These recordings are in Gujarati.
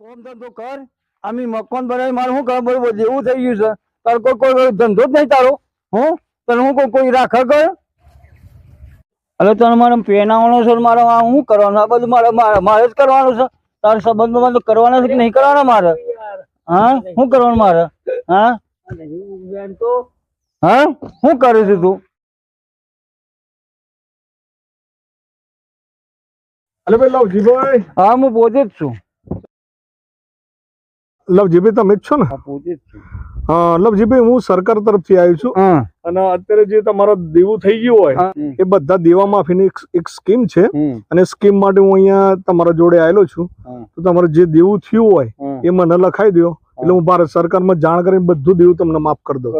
કોમ ધંધો કર. આમી મકાન બનાવી મારે શું કામ બરોબર જેવું થઈ ગયું છે. તાર કોઈ કોઈ ધંધો જ નહીં તારો. હું? તને હું કોઈ કોઈ રાખે કર અરે તને મારે પહેનાવાનો છે મારે આ શું કરવાનું? આ બધું મારે મારે મારે જ કરવાનું છે. તારા સંબંધ બંધ કરવાના છે કે નહીં કરવાના મારે? હા? શું કરવાનું મારે? હા? હા? શું કરે છે તું? અલે ભાઈ લવજીભાઈ હા હું પોતે જ છું. લવજીભાઈ તમે જ છો ને? લવજીભાઈ હું સરકાર તરફથી આવ્યું છું. અને અત્યારે જે તમારો દેવું થઈ ગયું હોય એ બધા દેવા માફીની એક- એક સ્કીમ છે. અને સ્કીમ માટે હું અહીંયા તમારા જોડે આવેલો છું. તો તમારે જે દેવું થયું હોય એ મને લખાઈ દો એટલે હું. ભારત સરકારમાં જાણ કરીને બધું દેવું તમને માફ કરી દઉં.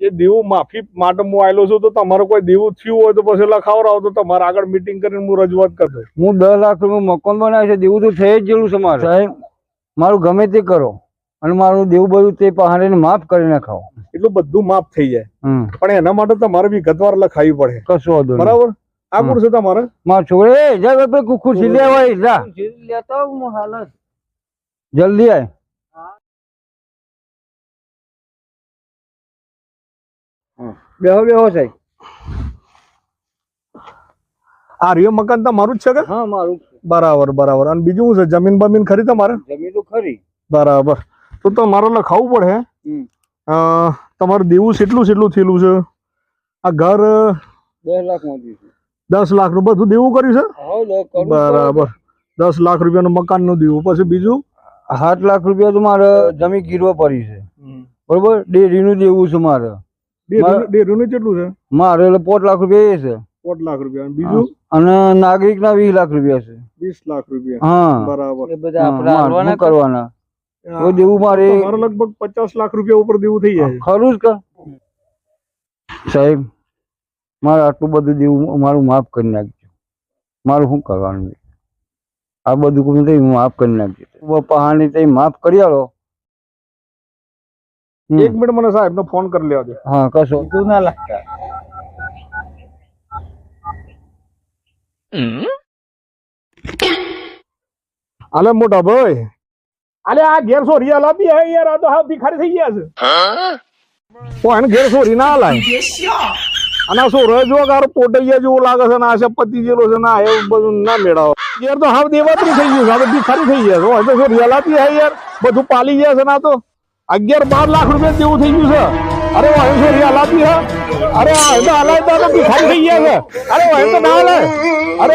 એ દેવું માફી માટે હું આવેલો છું તો તમારે કોઈ દેવું થયું હોય તો પછી લખાવરાવો તો તમારે આગળ મિટિંગ કરીને હું રજૂઆત કરી દઉં. હું દસ લાખ રૂપિયા મકાન બનાવ્યું છે દેવું તો થઈ જ જેવું છે મારે. સાહેબ મારું ગમે તે કરો અને મારું દેવું બધું તે પહાડે માફ કરી નાખાવ. એટલું બધું માફ થઈ જાય. પણ એના માટે તમારે વિગતવાર લખાવી પડે. કશું વાંધો બરાબર? આ કોણ છે તમારે? મારા છોકરે જા બાપા કુ ખુશી લેવા આય, જા. લેતા હું હાલત. જલ્દી આય. બેહો બેહો સાહેબ. આ રિયો મકાન તમારું જ છે કે? હા મારું. બરાબર બરાબર. અને બીજું શું છે? જમીન બમીન ખરી તમારે? જમીન તો ખરી. બરાબર. તો તમારે લખાવવું પડે. તમારું દેવું કેટલું કેટલું થયેલું છે? આ ઘર દસ લાખ દસ લાખનું બધું દેવું કર્યું છે? બરાબર. દસ લાખ રૂપિયાનું મકાનનું દેવું. પછી બીજું? સાત લાખ રૂપિયા તો મારે જમીન ગીરવા પડી છે. બરોબર? ડેરીનું દેવું છે મારે. ડેરી ડેરીનું કેટલું છે? મારે એટલે પોત લાખ રૂપિયા એ છે. પોત લાખ રૂપિયા અને બીજું? અને નાગરિકના વીસ લાખ રૂપિયા છે. વીસ લાખ રૂપિયા. હા. બરાબર. એ બધા આપણે મારે કરવાના? તો દેવું મારે? લગભગ પચાસ લાખ રૂપિયા ઉપર દેવું થઈ જાય. ખરું જ કે. સાહેબ મારે આટલું બધું દેવું મારું માફ કરી નાખજો. મારું શું કરવાનું આ બધું કોઈ થઈ હું માફ કરી નાખજો. પહાણી થઈ માફ કરી આલો. એક મિનિટ મને સાહેબ નો ફોન કરી લેવા દે. હા કશો. તું ના લાગતા અલે મોટા ભાઈ. અલે આ ઘેર સોરી આલાપી હે યાર આ તો હા ભિખારી થઈ ગયા છે. ઓ એને ઘેર સોરી ના લાય અને આ સોરો જો કારો પોટૈયા જેવો લાગે છે ને આ છે પતિ જેલો છે ના એવું બધું ના મેળાવો. યાર તો હા દેવાત્રી થઈ ગયું છે હવે ભિખારી થઈ ગયા છે. હવે તો સોરી આલાપી હે યાર બધું પાલી ગયા છે ના તો. અગિયાર બાર લાખ રૂપિયા જેવું થઈ ગયું છે. અરે ઓ છે સોરી આલાપી હે. અરે આ તો હલાય તો ભિખારી થઈ ગયા છે. અરે તો ના હલાય. અરે